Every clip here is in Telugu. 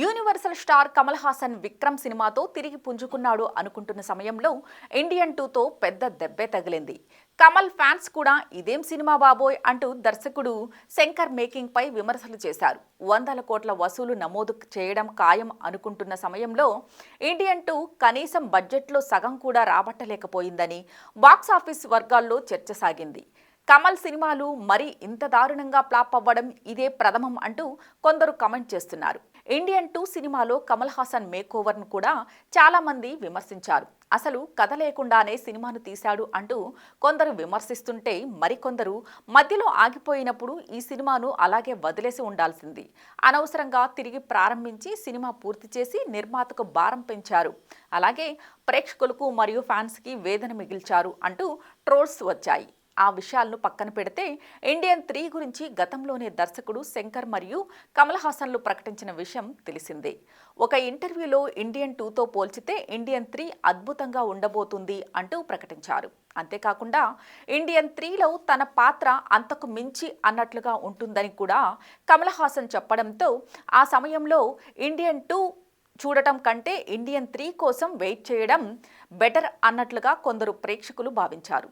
యూనివర్సల్ స్టార్ కమల్ హాసన్ విక్రమ్ సినిమాతో తిరిగి పుంజుకున్నాడు అనుకుంటున్న సమయంలో ఇండియన్ టూతో పెద్ద దెబ్బే తగిలింది. కమల్ ఫ్యాన్స్ కూడా ఇదేం సినిమా బాబోయ్ అంటూ దర్శకుడు శంకర్ మేకింగ్ పై విమర్శలు చేశారు. వందల కోట్ల వసూలు నమోదు చేయడం ఖాయం అనుకుంటున్న సమయంలో ఇండియన్ టూ కనీసం బడ్జెట్లో సగం కూడా రాబట్టలేకపోయిందని బాక్సాఫీస్ వర్గాల్లో చర్చ సాగింది. కమల్ సినిమాలు మరి ఇంత దారుణంగా ఫ్లాప్ అవ్వడం ఇదే ప్రథమం అంటూ కొందరు కమెంట్ చేస్తున్నారు. ఇండియన్ టూ సినిమాలో కమల్ హాసన్ మేక్ ఓవర్ను కూడా చాలామంది విమర్శించారు. అసలు కథ లేకుండానే సినిమాను తీశాడు అంటూ కొందరు విమర్శిస్తుంటే మరికొందరు మధ్యలో ఆగిపోయినప్పుడు ఈ సినిమాను అలాగే వదిలేసి ఉండాల్సింది. అనవసరంగా తిరిగి ప్రారంభించి సినిమా పూర్తి చేసి నిర్మాతకు భారం పెంచారు. అలాగే ప్రేక్షకులకు మరియు ఫ్యాన్స్కి వేదన మిగిల్చారు అంటూ ట్రోల్స్ వచ్చాయి. ఆ విషయాలను పక్కన పెడితే ఇండియన్ త్రీ గురించి గతంలోనే దర్శకుడు శంకర్ మరియు కమల్ హాసన్లు ప్రకటించిన విషయం తెలిసిందే. ఒక ఇంటర్వ్యూలో ఇండియన్ టూతో పోల్చితే ఇండియన్ త్రీ అద్భుతంగా ఉండబోతుంది అంటూ ప్రకటించారు. అంతేకాకుండా ఇండియన్ త్రీలో తన పాత్ర అంతకు మించి అన్నట్లుగా ఉంటుందని కూడా కమల్ హాసన్ చెప్పడంతో ఆ సమయంలో ఇండియన్ టూ చూడటం కంటే ఇండియన్ త్రీ కోసం వెయిట్ చేయడం బెటర్ అన్నట్లుగా కొందరు ప్రేక్షకులు భావించారు.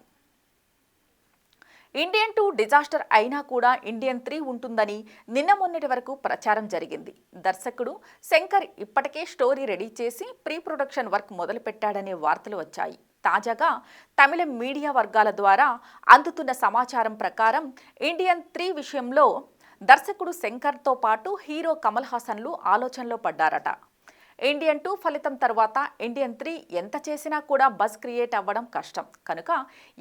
ఇండియన్ టూ డిజాస్టర్ అయినా కూడా ఇండియన్ త్రీ ఉంటుందని నిన్న మొన్నటి వరకు ప్రచారం జరిగింది. దర్శకుడు శంకర్ ఇప్పటికే స్టోరీ రెడీ చేసి ప్రీ ప్రొడక్షన్ వర్క్ మొదలుపెట్టాడనే వార్తలు వచ్చాయి. తాజాగా తమిళ మీడియా వర్గాల ద్వారా అందుతున్న సమాచారం ప్రకారం ఇండియన్ త్రీ విషయంలో దర్శకుడు శంకర్తో పాటు హీరో కమల్ హాసన్లు ఆలోచనలో పడ్డారట. ఇండియన్ టూ ఫలితం తర్వాత ఇండియన్ త్రీ ఎంత చేసినా కూడా బజ్ క్రియేట్ అవ్వడం కష్టం. కనుక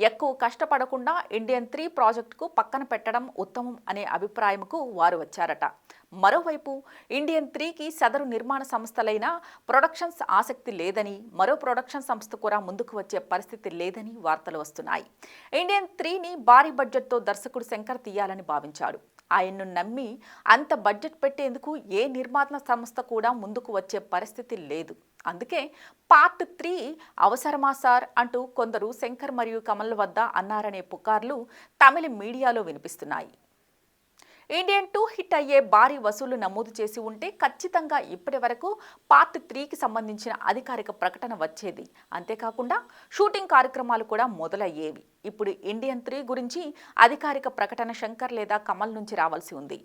ఎక్కువ కష్టపడకుండా ఇండియన్ త్రీ ప్రాజెక్టుకు పక్కన పెట్టడం ఉత్తమం అనే అభిప్రాయంకు వారు వచ్చారట. మరోవైపు ఇండియన్ త్రీకి సదరు నిర్మాణ సంస్థలైన ప్రొడక్షన్స్ ఆసక్తి లేదని మరో ప్రొడక్షన్ సంస్థ కూడా ముందుకు వచ్చే పరిస్థితి లేదని వార్తలు వస్తున్నాయి. ఇండియన్ త్రీని భారీ బడ్జెట్తో దర్శకుడు శంకర్ తీయాలని భావించాడు. ఆయన్ను నమ్మి అంత బడ్జెట్ పెట్టేందుకు ఏ నిర్మాణ సంస్థ కూడా ముందుకు వచ్చే పరిస్థితి లేదు. అందుకే పార్ట్ త్రీ అవసరమా సార్? అంటూ కొందరు శంకర్ మరియు కమల్ వద్ద అన్నారనే పుకార్లు తమిళ మీడియాలో వినిపిస్తున్నాయి. ఇండియన్ టూ హిట్ అయ్యే భారీ వసూళ్ళు నమోదు చేసి ఉంటే ఖచ్చితంగా ఇప్పటి వరకు పార్ట్ త్రీకి సంబంధించిన అధికారిక ప్రకటన వచ్చేది. అంతేకాకుండా షూటింగ్ కార్యక్రమాలు కూడా మొదలయ్యేవి. ఇప్పుడు ఇండియన్ త్రీ గురించి అధికారిక ప్రకటన శంకర్ లేదా కమల్ నుంచి రావాల్సి ఉంది.